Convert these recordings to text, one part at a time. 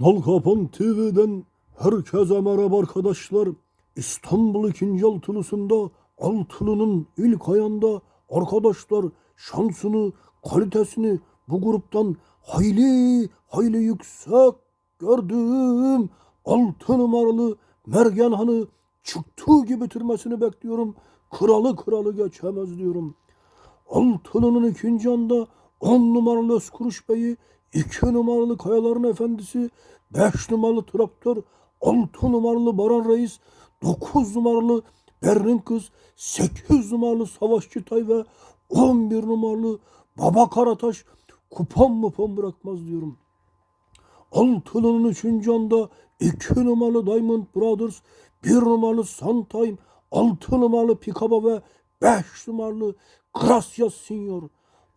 Nalkapan TV'den herkese merhaba arkadaşlar. İstanbul 2. Altılısı'nda Altılı'nın ilk ayında arkadaşlar şansını, kalitesini bu gruptan hayli hayli yüksek gördüm. Altı numaralı Mergen Han'ı çıktığı gibi bitirmesini bekliyorum. Kralı kralı geçemez diyorum. Altılı'nın ikinci anda 10 numaralı Özkuruş Bey'i, 2 numaralı Kayaların Efendisi, 5 numaralı Traktör, 6 numaralı Baran Reis, 9 numaralı Berrin Kız, 8 numaralı Savaşçı Tay ve 11 numaralı Baba Karataş kupon mupon bırakmaz diyorum. Altılı'nın üçüncü anda iki numaralı Diamond Brothers, bir numaralı Suntime, altı numaralı Pikaba ve beş numaralı Gracias Senior.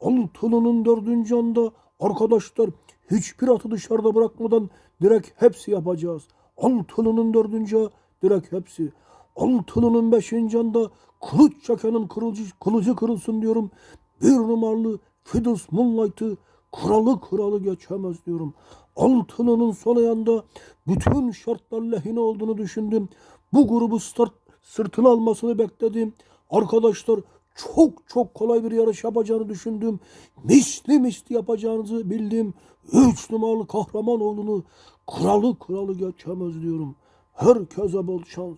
Altılı'nın dördüncü anda arkadaşlar hiçbir atı dışarıda bırakmadan direkt hepsi yapacağız. Altılı'nın dördüncü direkt hepsi. Altılı'nın beşinci anda kılıç çekenin kılıcı, kılıcı kırılsın diyorum. Bir numaralı Fiddles Moonlight'ı kralı kralı geçemez diyorum. Altılı'nın sol ayağında bütün şartlar lehine olduğunu düşündüm. Bu grubu start, sırtına almasını bekledim. Arkadaşlar çok çok kolay bir yarış yapacağını düşündüm. Misli misli yapacağınızı bildim. Üç numaralı Kahramanoğlu'nu kralı kralı geçemez diyorum. Herkese bol şans.